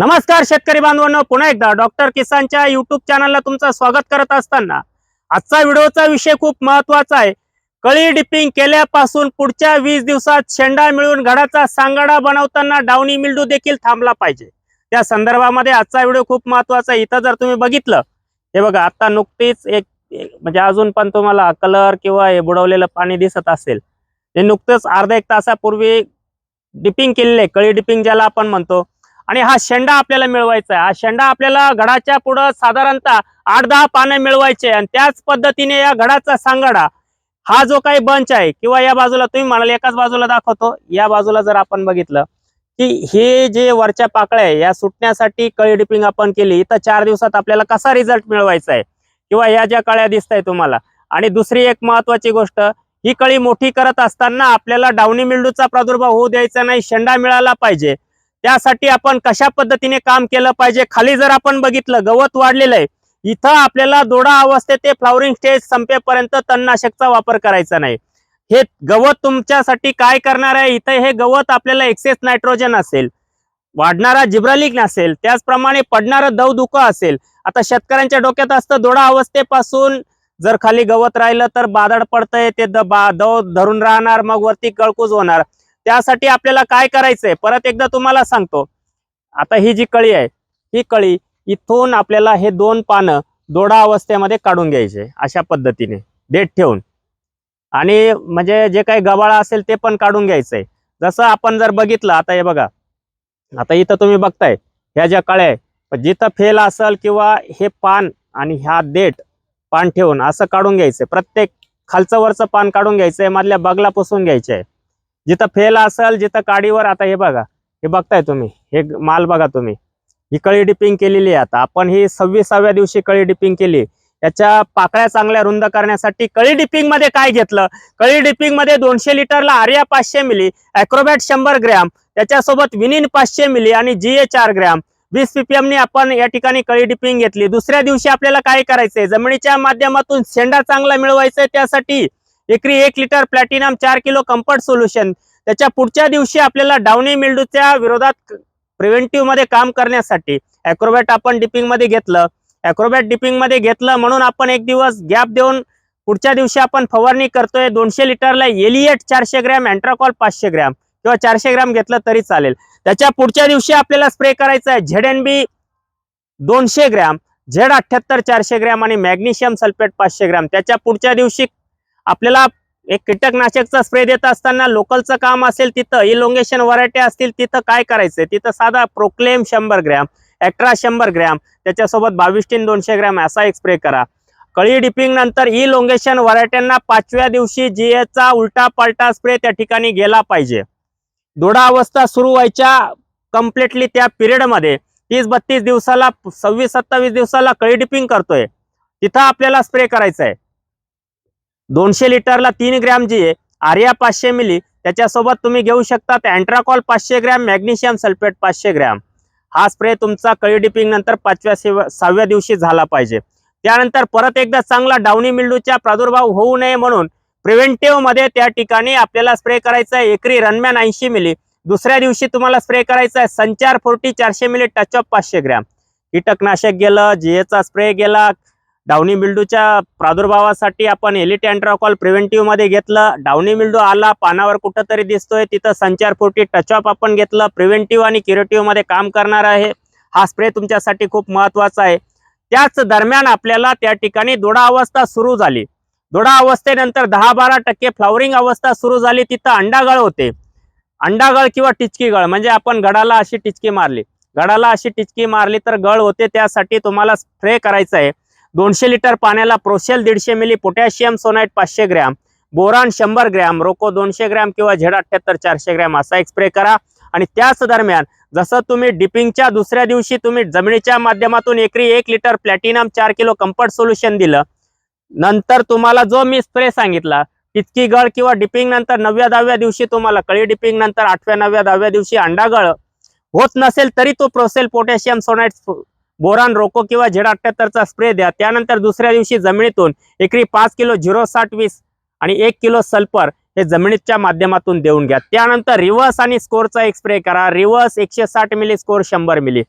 नमस्कार शेतकरी बांधवांनो पुन्हा एकदा डॉक्टर किसानच्या युट्यूब चॅनलला तुमचं स्वागत करत असताना आजचा व्हिडिओचा विषय खूप महत्त्वाचा आहे. कळी डिपिंग केल्यापासून पुढच्या वीस दिवसात शेंडा मिळून घडाचा सांगाडा बनवताना डावणी मिल्डू देखील थांबला पाहिजे. त्या संदर्भामध्ये आजचा व्हिडिओ खूप महत्त्वाचा आहे. इथं जर तुम्ही बघितलं हे बघा आता नुकतीच एक एक- म्हणजे अजून पण तुम्हाला कलर किंवा हे बुडवलेलं पाणी दिसत असेल. हे नुकतंच अर्धा एक तासापूर्वी डिपिंग केलेलं आहे. कळी डिपिंग ज्याला आपण म्हणतो आणि हा शेंडा आपल्याला मिळवायचा आहे. हा शेंडा आपल्याला घडाच्या पुढं साधारणतः आठ दहा पानं मिळवायचे आणि त्याच पद्धतीने या घडाचा सांगाडा हा जो काही बंच आहे किंवा या बाजूला तुम्ही म्हणाल एकाच बाजूला दाखवतो. या बाजूला जर आपण बघितलं की हे जे वरच्या पाकळ्या आहे या सुटण्यासाठी कळी डिपिंग आपण केली इथं चार दिवसात आपल्याला कसा रिझल्ट मिळवायचा आहे? किंवा या ज्या कळ्या दिसत आहे तुम्हाला. आणि दुसरी एक महत्वाची गोष्ट ही कळी मोठी करत असताना आपल्याला डावणी मिल्डूचा प्रादुर्भाव होऊ द्यायचा नाही शेंडा मिळाला पाहिजे. त्यासाठी आपण कशा पद्धतीने काम केलं पाहिजे? खाली जर आपण बघितलं गवत वाढलेलं आहे. इथं आपल्याला दोडा अवस्थेत ते फ्लॉवरिंग स्टेज संपेपर्यंत तणनाशकचा वापर करायचा नाही. हे गवत तुमच्यासाठी काय करणार आहे? इथं हे गवत आपल्याला एक्सेस नायट्रोजन असेल वाढणारा जिब्रालिक असेल त्याचप्रमाणे पडणारं दवदुखं असेल. आता शेतकऱ्यांच्या डोक्यात असतं दोडा अवस्थेपासून जर खाली गवत राहिलं तर बादड पडतंय ते द बा दव धरून राहणार मग वरती कळकूज होणार. त्यासाठी आपल्याला काय करायचंय? परत एकदा तुम्हाला सांगतो. आता ही जी कळी आहे ही कळी इथून आपल्याला हे दोन पानं दोडा अवस्थेमध्ये काढून घ्यायचे अशा पद्धतीने. देठ ठेवून. आणि म्हणजे जे काही गबाळा असेल ते पण काढून घ्यायचंय. जसं आपण जर बघितलं आता हे बघा. आता इथं तुम्ही बघताय ह्या ज्या कळ्या आहे जिथं फेल असेल किंवा हे पान आणि ह्या देठ पान ठेवून असं काढून घ्यायचंय. प्रत्येक खालचं वरचं पान काढून घ्यायचंय मधल्या बगला पुसून घ्यायचंय. जिथं फेल असेल जिथं काडीवर आता हे बघा हे बघताय तुम्ही हे माल बघा तुम्ही. ही कळी डिपिंग केलेली आहे आता. आपण ही सव्वीसाव्या दिवशी कळी डिपिंग केली. याच्या पाकळ्या चांगल्या रुंद करण्यासाठी कळी डिपिंगमध्ये काय घेतलं? कळी डिपिंगमध्ये दोनशे लिटरला आर्या पाचशे मिली अॅक्रोबॅट शंभर ग्रॅम त्याच्यासोबत विनिन पाचशे मिली आणि जी ए चार ग्रॅम. वीस पीपीएम ने आपण या ठिकाणी कळी डिपिंग घेतली. दुसऱ्या दिवशी आपल्याला काय करायचंय? जमिनीच्या माध्यमातून शेंडा चांगला मिळवायचा त्यासाठी एकरी एक लिटर प्लॅटिनम चार किलो कम्फर्ट सोल्युशन त्याच्या पुढच्या दिवशी आपल्याला डावणी मिल्डूच्या विरोधात प्रिव्हेंटिव्हमध्ये काम करण्यासाठी अॅक्रोबॅट आपण डिपिंगमध्ये घेतलं. अॅक्रोबॅट डिपिंगमध्ये घेतलं म्हणून आपण एक दिवस गॅप देऊन पुढच्या दिवशी आपण फवारणी करतोय दोनशे लिटरला एलिएट चारशे ग्रॅम अँट्राकॉल पाचशे ग्रॅम किंवा चारशे ग्रॅम घेतलं तरी चालेल. त्याच्या पुढच्या दिवशी आपल्याला स्प्रे करायचा आहे झेड एन बी दोनशे ग्रॅम झेड अठ्ठ्याहत्तर चारशे ग्रॅम आणि मॅग्नेशियम सल्फेट पाचशे ग्रॅम. त्याच्या पुढच्या दिवशी आपल्याला एक कीटकनाशकचा स्प्रे देत असताना लोकलचं काम असेल तिथं इलोंगेशन व्हरायटी असतील तिथं काय करायचंय तिथं साधा प्रोक्लेम शंभर ग्रॅम ॲक्ट्रा शंभर ग्रॅम त्याच्यासोबत बावीसटीन दोनशे ग्रॅम असा एक स्प्रे करा. कळी डिपिंग नंतर इलोंगेशन व्हरायट्यांना पाचव्या दिवशी जीएचा उलटा पलटा स्प्रे त्या ठिकाणी गेला पाहिजे. दोडा अवस्था सुरू व्हायच्या कम्प्लिटली त्या पिरियडमध्ये तीस बत्तीस दिवसाला सव्वीस सत्तावीस दिवसाला कळी डिपिंग करतोय. तिथं आपल्याला स्प्रे करायचा आहे दोनशे लिटरला तीन ग्रॅम जी आहे आर्या पाचशे मिली त्याच्यासोबत तुम्ही घेऊ शकता अँट्राकॉल पाचशे ग्रॅम मॅग्नेशियम सल्फेट पाचशे ग्रॅम. हा स्प्रे तुमचा कळी डिपिंग नंतर पाचव्या सहाव्या दिवशी झाला पाहिजे. त्यानंतर परत एकदा चांगला डावणी मिल्डूचा प्रादुर्भाव होऊ नये म्हणून प्रिव्हेंटिव्हमध्ये त्या ठिकाणी आपल्याला स्प्रे करायचा आहे. एकरी रनमॅन ऐंशी मिली. दुसऱ्या दिवशी तुम्हाला स्प्रे करायचा आहे संचार फोर्टी चारशे मिली टच ऑफ पाचशे ग्रॅम. कीटकनाशक गेलं जीएचा स्प्रे गेला डावणी मिल्डूच्या प्रादुर्भावासाठी आपण एलिट अँट्राकॉल प्रिव्हेंटिव्हमध्ये घेतलं. डावणी मिल्डू आला पानावर कुठंतरी दिसतोय. तिथं संचार फोर्टी टच ऑफ आपण घेतलं. प्रिव्हेंटिव्ह आणि क्युरेटिव्हमध्ये काम करणार आहे. हा स्प्रे तुमच्यासाठी खूप महत्त्वाचा आहे. त्याच दरम्यान आपल्याला त्या ठिकाणी दोडा अवस्था सुरू झाली. दोडा अवस्थेनंतर दहा बारा टक्के फ्लॉवरिंग अवस्था सुरू झाली. तिथं अंडागळ होते. अंडागळ किंवा टिचकी गळ म्हणजे आपण गडाला अशी टिचकी मारली. गडाला अशी टिचकी मारली तर गळ होते. त्यासाठी तुम्हाला स्प्रे करायचा आहे. दोनशे लिटर पाण्याला प्रोशेल दीडशे मिली पोटॅशियम सोनाईट पाचशे ग्रॅम बोरान शंभर ग्रॅम रोको दोनशे ग्रॅम किंवा झेड अठ्ठ्याहत्तर चारशे ग्रॅम असा एक स्प्रे करा. आणि त्याच दरम्यान जसं तुम्ही डिपिंगच्या दुसऱ्या दिवशी तुम्ही जमिनीच्या माध्यमातून एकरी एक लिटर प्लॅटिनम चार किलो कम्फर्ट सोल्युशन दिलं नंतर तुम्हाला जो मी स्प्रे सांगितला टिचकी गळ किंवा डिपिंग नंतर नवव्या दहाव्या दिवशी तुम्हाला कळी डिपिंग नंतर आठव्या नवव्या दहाव्या दिवशी अंडागळ होत नसेल तरी तो प्रोसेल पोटॅशियम सोनाईट बोरान रोको किंवा झेड अठ्ठ्याहत्तरचा स्प्रे द्या. त्यानंतर दुसऱ्या दिवशी जमिनीतून एकरी पाच किलो झिरो साठ वीस आणि एक किलो सल्फर हे जमिनीच्या माध्यमातून देऊन घ्या. त्यानंतर रिव्हर्स आणि स्कोरचा एक स्प्रे करा. रिव्हर्स एकशे साठ मिली स्कोर शंभर मिली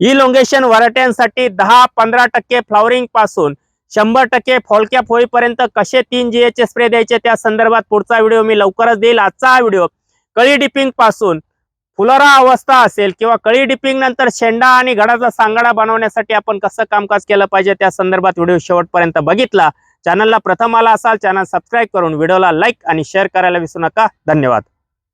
इलोंगेशन व्हरायट्यांसाठी दहा पंधरा टक्के फ्लॉवरिंगपासून शंभर टक्के फॉलकॅप होईपर्यंत कसे तीन जी एचे स्प्रे द्यायचे त्या संदर्भात पुढचा व्हिडिओ मी लवकरच देईल. आजचा हा व्हिडिओ कळी डिपिंगपासून फुलोरा अवस्था असेल किंवा कळी डिपिंग नंतर शेंडा आणि घडाचा सांगाडा बनवण्यासाठी आपण कसं कामकाज केलं पाहिजे त्या संदर्भात व्हिडिओ शेवटपर्यंत बघितला. चॅनलला प्रथम आला असाल चॅनल सबस्क्राईब करून व्हिडिओला लाईक आणि शेअर करायला विसरू नका. धन्यवाद.